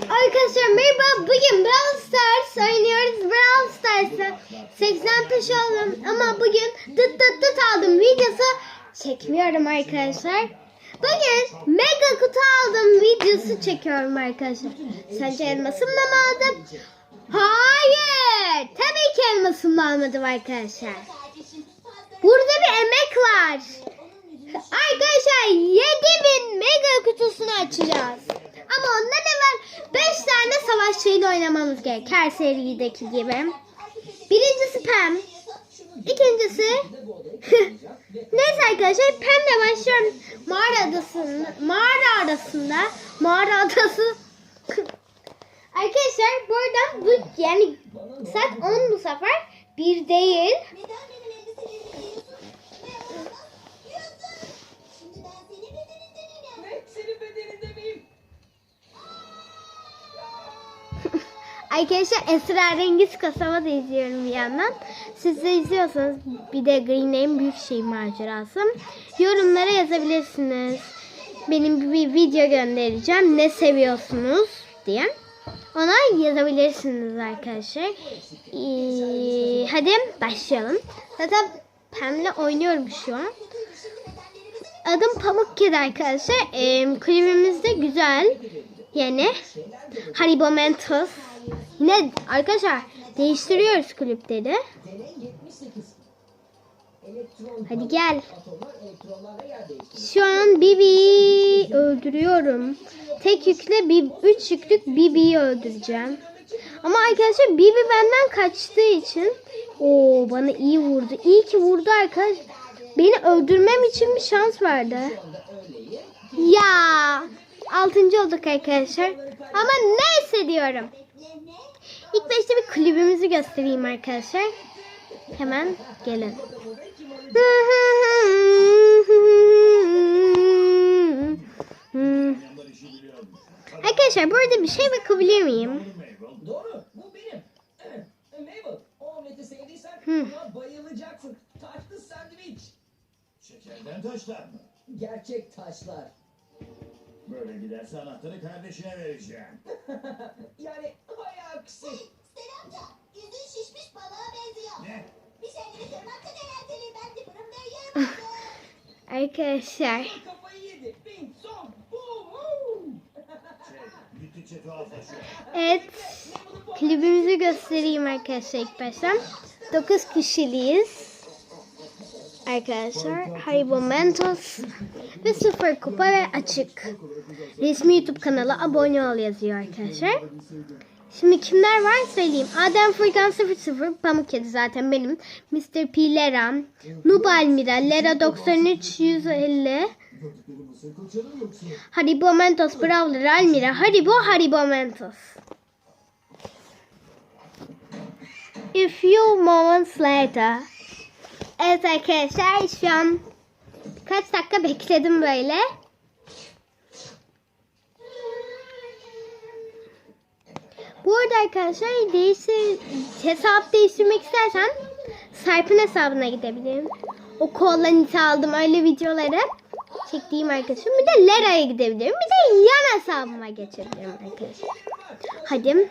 Arkadaşlar merhaba. Bugün Brawl Stars oynuyoruz. Brawl Stars'ta 80 taş aldım ama bugün dıt dıt dıt aldım videosu çekmiyorum arkadaşlar. Bugün mega kutu aldım videosu çekiyorum arkadaşlar. Sence elmasımla mı aldım? Hayır. Tabii ki elmasımla almadım arkadaşlar. Burada bir emek var. Arkadaşlar 7000 mega kutusunu açacağız. Ama ondan evvel 5 tane savaş şeyini oynamamız gerek. Her serideki gibi. Birincisi Pam. İkincisi Neyse arkadaşlar Pam'le başlıyorum. Mağara adasında mağara arasında mağara adası Arkadaşlar buradan bu yani saat 10 bu sefer bir değil. Arkadaşlar esrarengiz kasaba da izliyorum bir yandan. Siz de izliyorsanız bir de Green Name Büyük Şey macerası. Yorumlara yazabilirsiniz. Benim bir video göndereceğim. Ne seviyorsunuz diye. Ona yazabilirsiniz arkadaşlar. Ee, hadi başlayalım. Zaten Pam'le oynuyorum şu an. Adım Pamuk Kedi arkadaşlar. Ee, kulübümüz de güzel. Yani Haribo Mentos. Yine arkadaşlar değiştiriyoruz kulüpleri. Hadi gel. Şu an Bibi'yi öldürüyorum. Tek yükle bir, üç yüklük Bibi'yi öldüreceğim. Ama arkadaşlar Bibi benden kaçtığı için o bana iyi vurdu. İyi ki vurdu arkadaş. Beni öldürmem için bir şans verdi. Ya altıncı olduk arkadaşlar. Ama neyse diyorum. İlk başta bir kulübümüzü göstereyim arkadaşlar. Hemen gelin. Arkadaşlar burada bir şey bakabilir miyim? Doğru. Bayılacaksın. Taşlı sandviç. Şekerden taşlar mı? Gerçek taşlar. Böyle giderse anahtarı kardeşine vereceğim. Yani hay aksi. Sen amca yüzün şişmiş balığa benziyor. Ne? Bir şeyleri kırmakta eğlenceli. Ben de fırında yiyorum. Arkadaşlar Kafayı yedi. Boom. Şey, gittikçe tuhaflaşıyor. evet kulübümüzü göstereyim arkadaşlar ilk başta. 9 kişiliyiz. Arkadaşlar Haribo Mentos ve sıfır kupa ve açık. Resmi YouTube kanala abone ol yazıyor arkadaşlar. Şimdi kimler var söyleyeyim. Adem Furkan 00, Pamuk Kedi zaten benim. Mr. P. Lera, Noob Almira, Lera 93 150, Haribo Mentos, Brawler, Almira, Haribo, Haribo Mentos. A few moments later. Evet arkadaşlar şu an birkaç dakika bekledim böyle. Bu arada arkadaşlar değiştir, hesap değiştirmek istersen Sarp'ın hesabına gidebilirim. O kollaniti aldım öyle videoları çektiğim arkadaşım. Bir de Lera'ya gidebilirim. Bir de yan hesabıma geçebilirim arkadaşlar. Hadi.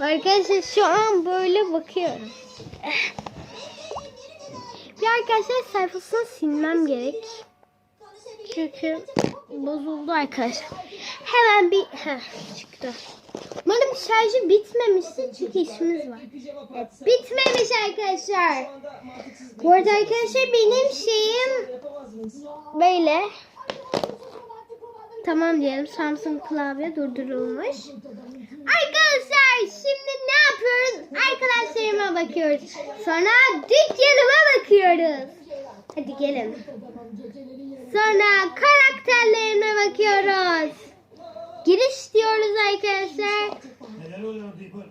Arkadaşlar şu an böyle bakıyorum. Bir arkadaşlar sayfasını silmem gerek. Çünkü bozuldu arkadaşlar. Hemen bir Heh, çıktı. Umarım şarjı bitmemişti çünkü işimiz var. Bitmemiş arkadaşlar. Bu arada arkadaşlar benim şeyim böyle. Tamam diyelim Samsung klavye durdurulmuş. Arkadaşlar şimdi ne yapıyoruz? Arkadaşlarıma bakıyoruz. Sonra dükkanıma bakıyoruz. Hadi gelin. Sonra karakterlerime bakıyoruz. Giriş diyoruz arkadaşlar. Neler oluyor Dipper?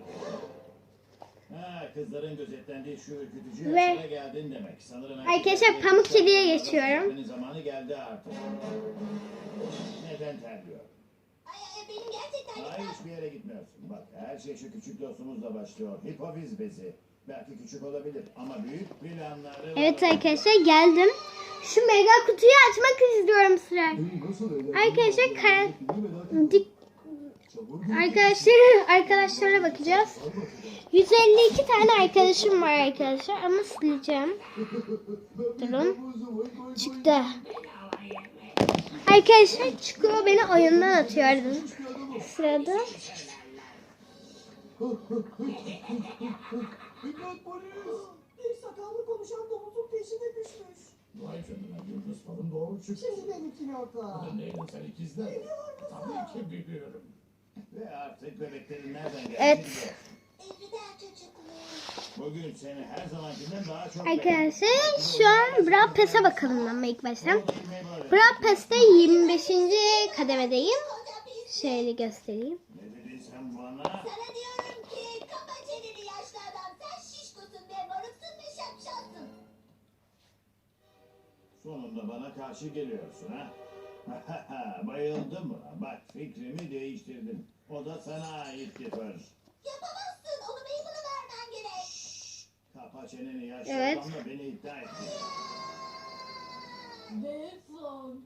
Ha, kızların gözetlendiği şu ürkütücü Ve- yaşlara geldin demek. Sanırım Arkadaşlar Pamuk Kedi'ye geçiyorum. Senin zamanı geldi artık. Neden terliyor? Ay, ay, benim gerçekten Hayır hiçbir yere gitmiyorsun. Bak her şey şu küçük dostumuzla başlıyor. Hipofiz bezi. Belki küçük olabilir ama büyük planları Evet arkadaşlar geldim. Şu mega kutuyu açmak istiyorum sıra. Arkadaşlar kara... dik- Arkadaşlar arkadaşlara bakacağız. 152 tane arkadaşım var arkadaşlar ama sileceğim. Durun. Çıktı. Arkadaşlar çıkıyor beni oyundan atıyordu. Sırada. Bir sakallı konuşan domuzun peşine düşmüş. Vay canına yıldız falın doğru çıktı. Şimdi benimkini orta. Neyin sen ikizler? Tabii ki biliyorum. Ve artık bebeklerin nereden geldiğini Evet. Bugün seni her zamankinden daha çok Arkadaşlar şu an Brawl Pass'e bakalım ama ilk başta. Brawl Pass'te 25. kademedeyim. Şöyle göstereyim. Ne dedin sen bana? Sana diyorum Sonunda bana karşı geliyorsun ha? Bayıldım mı? Bak fikrimi değiştirdim. O da sana ait bir pör. Yapamazsın. Onu Mabel'a vermen gerek. Kapa çeneni yaşlı Evet. adamla beni iddia et. Ve son.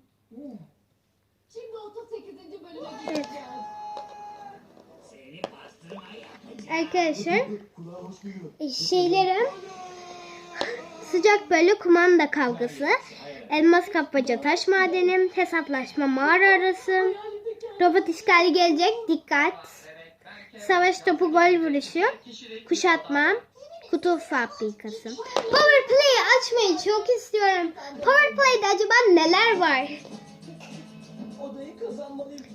Şimdi 38. bölüme Evet. geçeceğiz. Seni pastırma yapacağım. Arkadaşlar şeylerim sıcak böyle kumanda kavgası, elmas kapmaca taş madenim, hesaplaşma mağara arası, robot işgali gelecek dikkat, savaş topu gol vuruşu, kuşatma, kutu fabrikası. Power Play'i açmayı çok istiyorum. Power Play'de acaba neler var?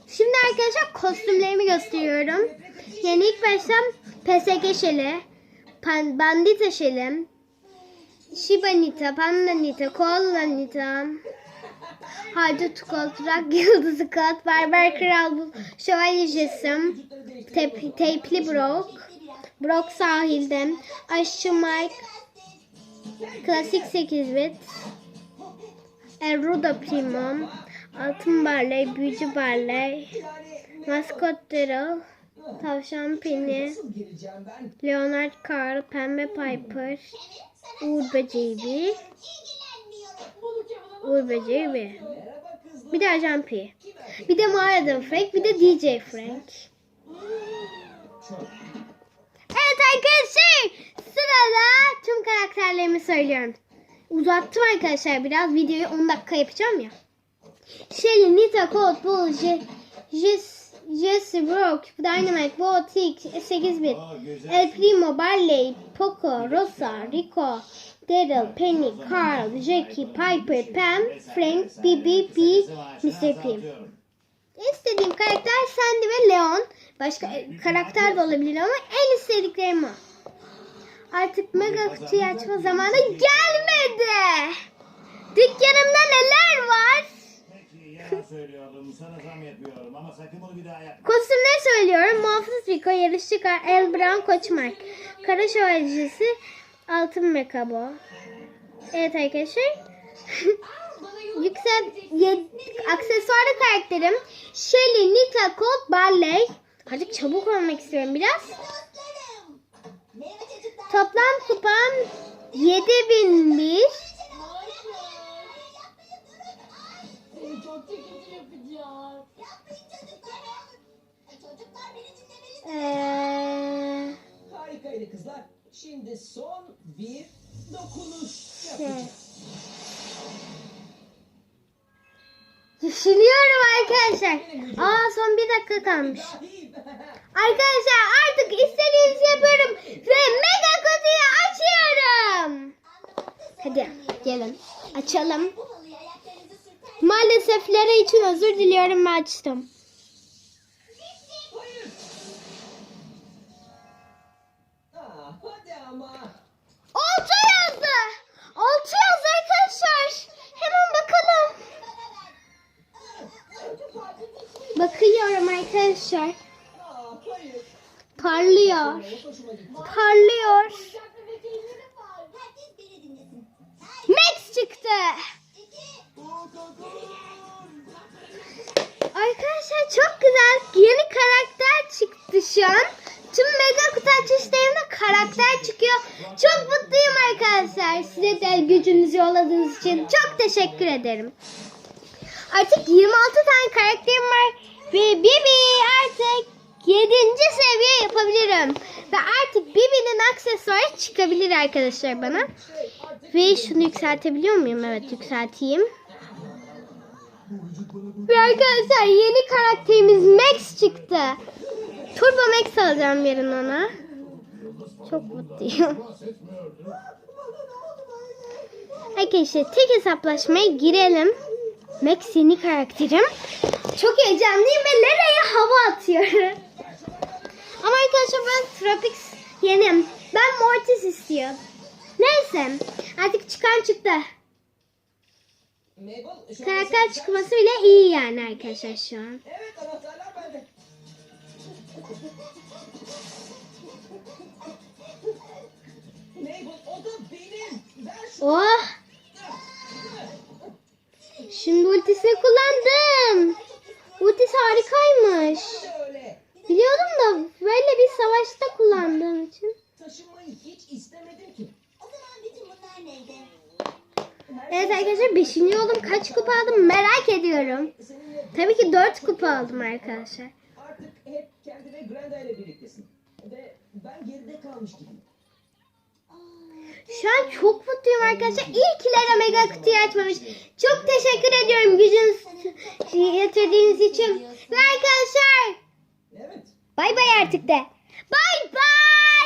Şimdi arkadaşlar kostümlerimi gösteriyorum. Yani ilk başta PSG şeli, bandita şeli, Shiba Nita, Panda Nita, Koala Nita, Haydut Colt, Rock Yıldızı Colt, Barber Kral, Şövalye Jesim, tep, Tepli Brock, Brock Sahilde, Aşçı Mike, Klasik 8 bit, Eruda Primo, Altın Barley, Büyücü Barley, Maskot Daryl, Tavşan ben? Leonard Carl, Pembe Piper, Uğur Böceği 1, İlgilenmiyorum. Bunu Kevin'e Uğur Böceği 1. Merhaba kızlar. Bir de Ajan P. Bir de Mağaradan Frank, bir de DJ Frank. Evet arkadaşlar sırada tüm karakterlerimi söylüyorum. Uzattım arkadaşlar biraz videoyu 10 dakika yapacağım ya. Shelly, Nita, Colt, Bull, Je- Jess, Jesse, Brock, Dynamite, Bo, Tick, 8 bit, Aa, güzel. El Primo, Barley, Poco, Rosa, Rico, Daryl, Penny, Carl, Jackie, Piper, Pam, Frank, Bibi, B, Mr. P. İstediğim karakter Sandy ve Leon. Başka e, karakter de olabilir ama en istediklerim o. Artık mega kutuyu açma zamanı gelmedi. Dükkanımda neler var? Yalan söylüyordum. Sana zam yapıyorum ama sakın bunu bir daha yapma. Kostümleri söylüyorum. Muhafız Rico, yarışçı Kar, El Brown, Koçmark. Kara Şövalyesi, Altın Mekabo. Evet arkadaşlar. Yüksel ye- aksesuarlı karakterim Shelly, Nita, Colt, Barley. Artık çabuk olmak istiyorum biraz. Toplam kupam 7001. yapacağız. Yapmayın çocuklar. Çocuklar beni dinlemelisiniz. Ee, Harikaydı kızlar. Şimdi son bir dokunuş şey. yapacağız. Düşünüyorum arkadaşlar. Aa son bir dakika kalmış. Arkadaşlar artık istediğinizi yapıyorum. Ve mega kutuyu açıyorum. Hadi gelin açalım. Bu halıyı ayaklarınızı sürter. Maalesef Lara için özür diliyorum ben açtım. Yazdı. Altı yazdı arkadaşlar. Hemen bakalım. Bakıyorum arkadaşlar. Parlıyor. Parlıyor. Max çıktı. Arkadaşlar çok güzel. Yeni karakter çıktı şu an. Tüm mega kutu açışlarında karakter çıkıyor. arkadaşlar size de gücünüzü yolladığınız için çok teşekkür ederim. Artık 26 tane karakterim var ve Bibi artık 7. seviye yapabilirim. Ve artık Bibi'nin aksesuarı çıkabilir arkadaşlar bana. Ve şunu yükseltebiliyor muyum? Evet yükselteyim. Ve arkadaşlar yeni karakterimiz Max çıktı. Turbo Max alacağım yarın ona. Çok mutluyum. Arkadaşlar tek hesaplaşmaya girelim. Max yeni karakterim. Çok heyecanlıyım ve nereye hava atıyorum. Ama arkadaşlar ben Tropics yenim. Ben Mortis istiyorum. Neyse artık çıkan çıktı. Mabel şu an Karakter çıkması bile iyi yani arkadaşlar şu an. Evet anahtarlar bende. Mabel o da benim. Ver şunu. Oh! Şimdi ultisini kullandım. Ultisi harikaymış. Biliyordum da böyle bir savaşta kullandığım için. Evet şey arkadaşlar 5. oldum. Kaç kupa aldım merak ediyorum. Tabii ki 4 kupa aldım arkadaşlar. artık hep kendi ve Brenda ile birliktesin. Ve ben geride kalmış gibiyim. Şu an çok mutluyum arkadaşlar. İlkilere mega kutuyu açmamış. Çok teşekkür ediyorum gücünüzü getirdiğiniz için. Ve arkadaşlar Evet. bay bay artık de. Bay bay.